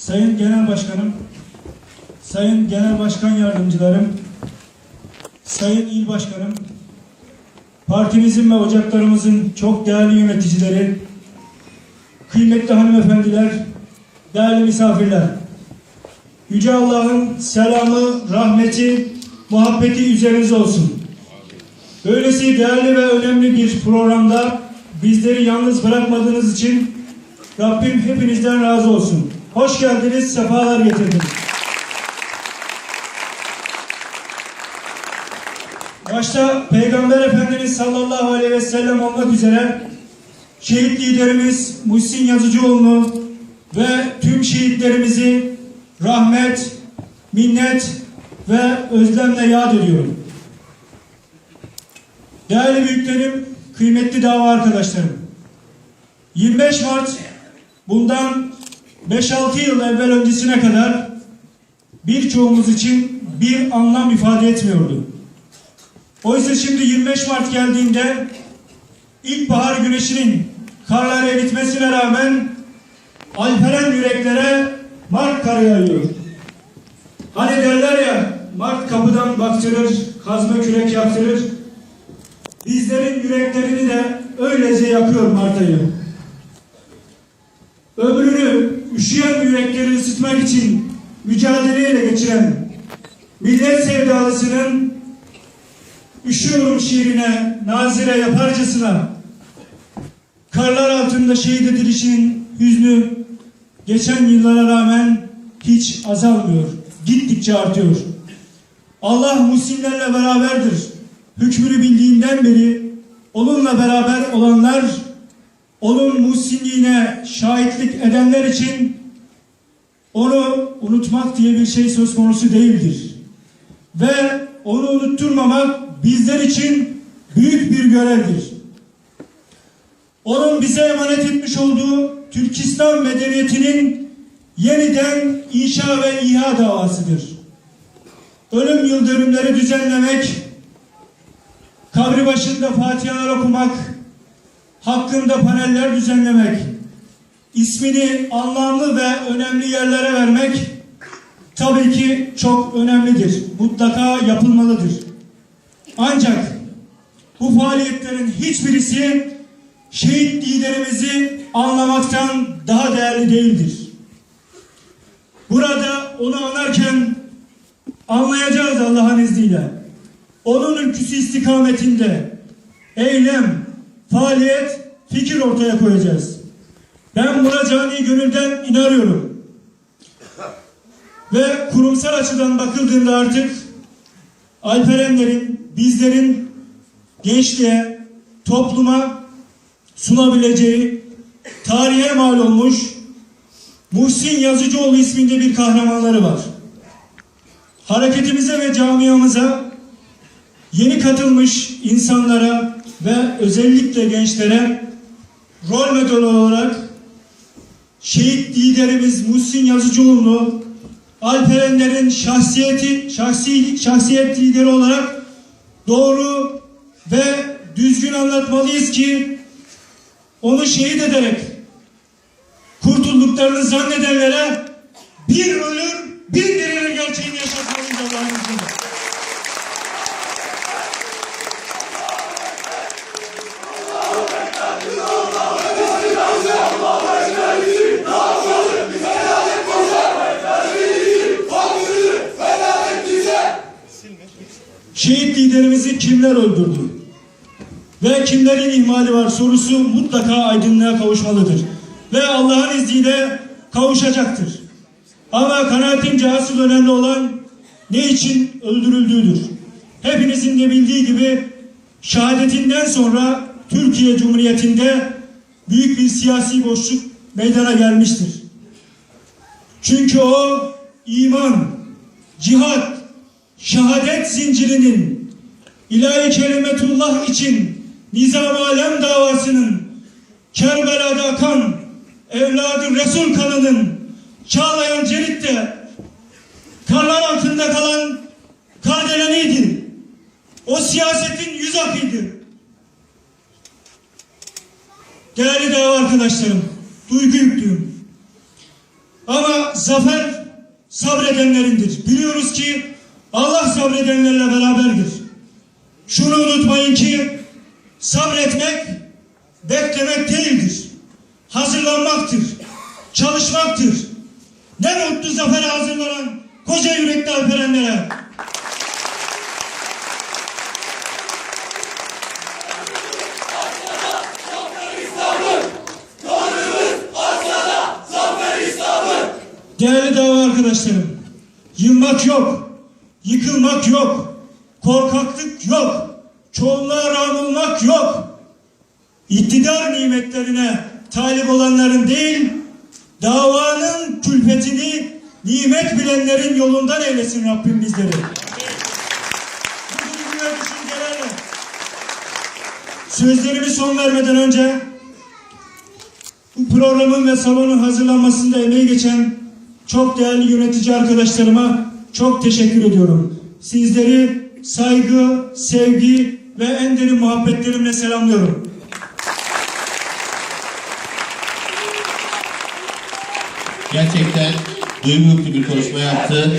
Sayın Genel Başkanım, Sayın Genel Başkan Yardımcılarım, Sayın İl Başkanım, partimizin ve ocaklarımızın çok değerli yöneticileri, kıymetli hanımefendiler, değerli misafirler. Yüce Allah'ın selamı, rahmeti, muhabbeti üzerinize olsun. Böylesi değerli ve önemli bir programda bizleri yalnız bırakmadığınız için Rabbim hepinizden razı olsun. Hoş geldiniz, sefalar getirdiniz. Başta Peygamber Efendimiz sallallahu aleyhi ve sellem olmak üzere şehit liderimiz Muhsin Yazıcıoğlu ve tüm şehitlerimizi rahmet, minnet ve özlemle yad ediyorum. Değerli büyüklerim, kıymetli dava arkadaşlarım. 25 Mart bundan 5-6 yıl evvel öncesine kadar birçoğumuz için bir anlam ifade etmiyordu. Oysa şimdi 25 Mart geldiğinde ilkbahar güneşinin karları eritmesine rağmen alperen yüreklere Mart karı yağıyor. Hani derler ya Mart kapıdan baktırır, kazma kürek yaktırır. Bizlerin yüreklerini de öylece yakıyor Mart ayı. Ömrünü üşüyen yürekleri ısıtmak için mücadeleyle geçiren millet sevdalısının üşüyorum şiirine nazire yaparcasına karlar altında şehit edilişinin hüznü geçen yıllara rağmen hiç azalmıyor. Gittikçe artıyor. Allah Muhsinlerle beraberdir. Hükmünü bildiğinden beri onunla beraber olanlar onun muhsinliğine şahitlik edenler için onu unutmak diye bir şey söz konusu değildir. Ve onu unutturmamak bizler için büyük bir görevdir. Onun bize emanet etmiş olduğu Türkistan medeniyetinin yeniden inşa ve iha davasıdır. Ölüm yıl dönümleri düzenlemek, kabri başında fatihalar okumak, hakkında paneller düzenlemek, ismini anlamlı ve önemli yerlere vermek tabii ki çok önemlidir. Mutlaka yapılmalıdır. Ancak bu faaliyetlerin hiçbirisi şehit liderimizi anlamaktan daha değerli değildir. Burada onu anarken anlayacağız Allah'ın izniyle. Onun ülküsü istikametinde eylem, faaliyet, fikir ortaya koyacağız. Ben buna cani gönülden inanıyorum. Ve kurumsal açıdan bakıldığında artık Alperenlerin, bizlerin gençliğe, topluma sunabileceği tarihe mal olmuş Muhsin Yazıcıoğlu isminde bir kahramanları var. Hareketimize ve camiamıza yeni katılmış insanlara ve özellikle gençlere rol model olarak şehit liderimiz Muhsin Yazıcıoğlu Alperenlerin şahsiyeti, şahsi, şahsiyet lideri olarak doğru ve düzgün anlatmalıyız ki onu şehit ederek kurtulduklarını zannedenlere bir ölür, bir dirilir gerçeğini yaşatmalıyız Allah'ın izniyle. Şehit liderimizi kimler öldürdü? Ve kimlerin ihmali var sorusu mutlaka aydınlığa kavuşmalıdır. Ve Allah'ın izniyle kavuşacaktır. Ama kanaatimce asıl önemli olan ne için öldürüldüğüdür. Hepinizin de bildiği gibi şehadetinden sonra Türkiye Cumhuriyeti'nde büyük bir siyasi boşluk meydana gelmiştir. Çünkü o iman, cihat, şehadet zincirinin ilahi kelimetullah için nizam alem davasının Kerbela'da akan evladı Resul kanının Çağlayan Cerit'te karlar altında kalan kardeleniydi. O siyasetin yüz akıydı. Değerli dava arkadaşlarım, duygu yüklüyüm. Ama zafer sabredenlerindir. Biliyoruz ki Allah sabredenlerle beraberdir. Şunu unutmayın ki sabretmek beklemek değildir. Hazırlanmaktır. Çalışmaktır. Ne mutlu zafere hazırlanan koca yürekli alperenlere. Değerli dava arkadaşlarım, yılmak yok, yıkılmak yok, korkaklık yok, çoğunluğa rağm yok. İktidar nimetlerine talip olanların değil, davanın külfetini nimet bilenlerin yolundan eylesin Rabbim bizleri. Sözlerimi son vermeden önce bu programın ve salonun hazırlanmasında emeği geçen çok değerli yönetici arkadaşlarıma çok teşekkür ediyorum. Sizleri saygı, sevgi ve en derin muhabbetlerimle selamlıyorum. Gerçekten duygu bir konuşma yaptı.